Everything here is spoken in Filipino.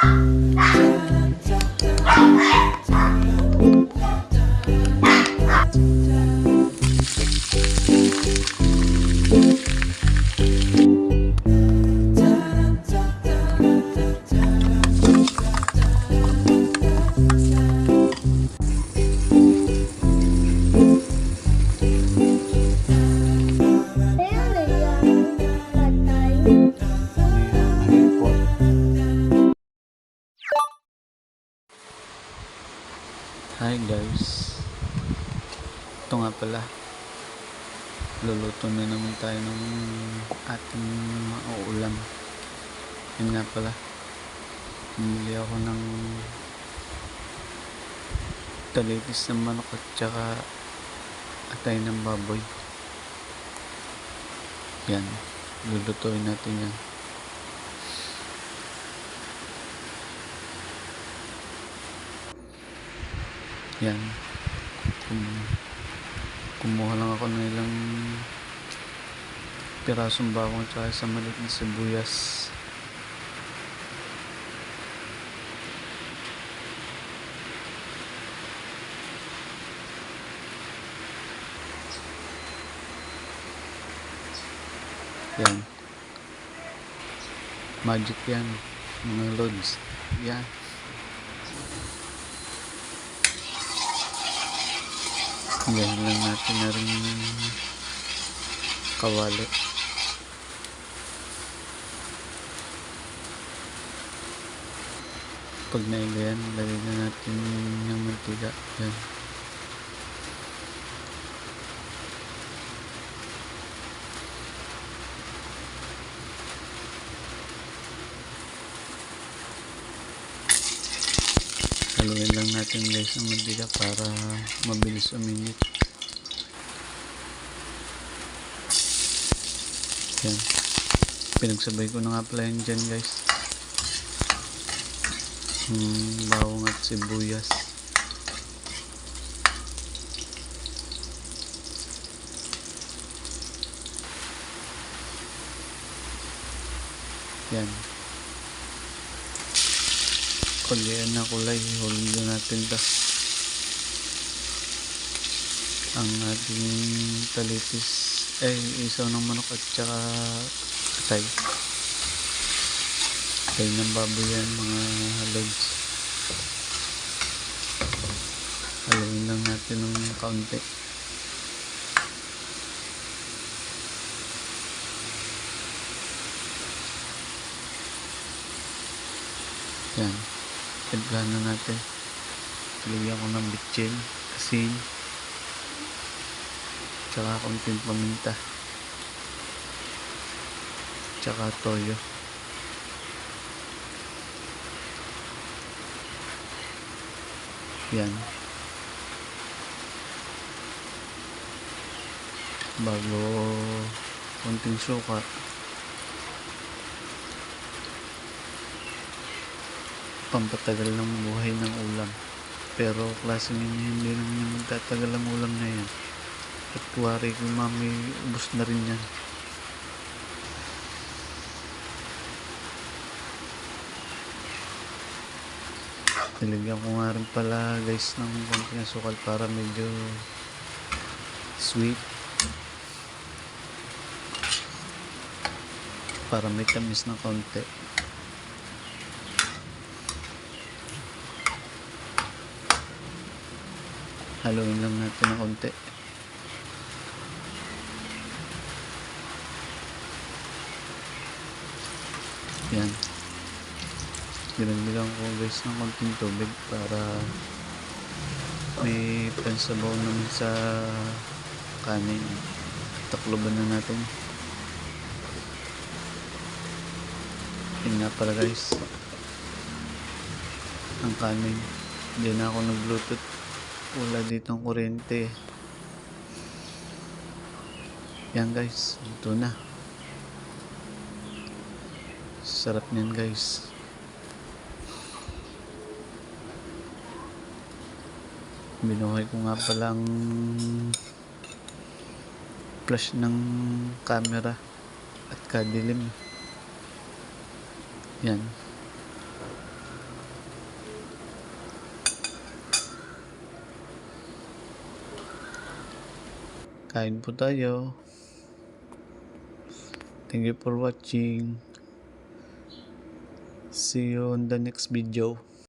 Pero Hi guys. Ito nga pala. Luluto na naman tayo ng ating mauulam. Yun nga pala. Bumili ako ng Talitis ng manok at saka Atay ng baboy. Yan. Lulutuin natin yan Yan. Kum kumuha lang ako ng ilang pirasong bawang tsaka sa maliit na sibuyas. Yan. Magic yan. Mga loads. Yan. Ganyan lang natin na rin kawali. Pag naigayan, lagay na natin yung mantika. Yan. Haluin lang natin guys ang mantika para mabilis uminit. Yan. Pinagsabay ko na nga pala yan dyan guys. Hmm, bawang at sibuyas. Yan. Kulian na kulay. Hulog natin to. Ang ating talitis. Eh, isaw ng manok at saka atay. Atay ng baboy yan, mga lods. Haluin lang natin ng kaunti. Yan. Timplahan na natin. Lagyan ko ng bitchin, asin, tsaka konting paminta, tsaka toyo. Yan. Bago konting suka. Pampatagal ng buhay ng ulam. Pero klase niya hindi naman yung magtatagal ang ulam na yan. At kuwari kung mami, ubos na rin yan. Nilagyan ko nga rin pala guys ng konting asukal para medyo sweet. Para may tamis ng konti. Haluin lang natin ng konti. Yan. Ginagbilang ko guys ng konting tubig para may pansabaw naman sa kanin. Takloban na natin. Yun nga pala guys. Ang kanin. Hindi na ako nag-bluetooth wala dito ang kuryente. Yan guys. Ito na. Sarap niyan guys. Binuhay ko nga palang flash ng camera at kadilim. Yan Kain po tayo. Thank you for watching. See you on the next video.